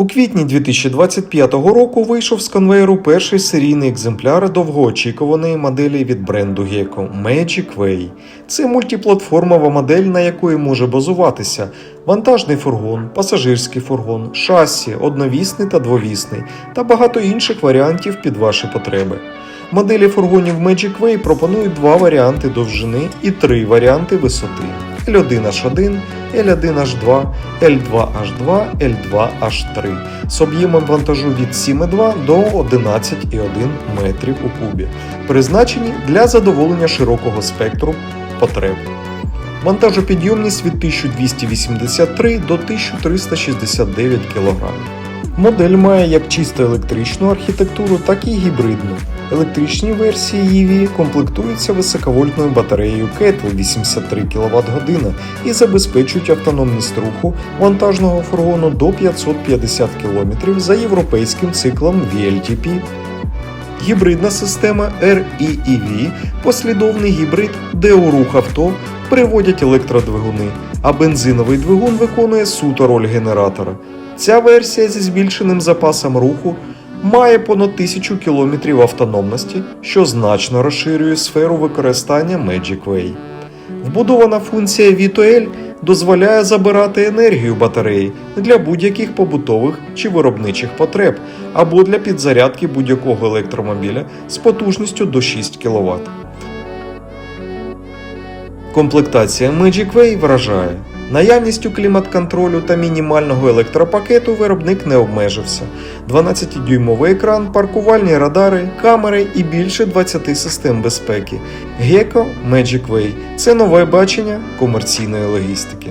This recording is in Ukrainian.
У квітні 2025 року вийшов з конвейеру перший серійний екземпляр довгоочікуваної моделі від бренду Gecko Magic Way. Це мультиплатформова модель, на якої може базуватися вантажний фургон, пасажирський фургон, шасі, одновісний та двовісний та багато інших варіантів під ваші потреби. Моделі фургонів Magic Way пропонують два варіанти довжини і три варіанти висоти L1H1, L1H2, L2H2, L2H3 з об'ємом вантажу від 7,2 до 11,1 метрів у кубі, призначені для задоволення широкого спектру потреб. Вантажопідйомність від 1283 до 1369 кг. Модель має як чисто електричну архітектуру, так і гібридну. Електричні версії EV комплектуються високовольтною батареєю Kettle 83 кВт і забезпечують автономність руху вантажного фургону до 550 км за європейським циклом VLTP. Гібридна система REEV – послідовний гібрид, де у рух авто приводять електродвигуни, а бензиновий двигун виконує суто роль генератора. Ця версія зі збільшеним запасом руху має понад 1000 км автономності, що значно розширює сферу використання Magic Way. Вбудована функція V2L дозволяє забирати енергію батареї для будь-яких побутових чи виробничих потреб або для підзарядки будь-якого електромобіля з потужністю до 6 кВт. Комплектація Magic Way вражає. Наявністю клімат-контролю та мінімального електропакету виробник не обмежився. 12-дюймовий екран, паркувальні радари, камери і більше 20 систем безпеки. Gecko Magic Way – це нове бачення комерційної логістики.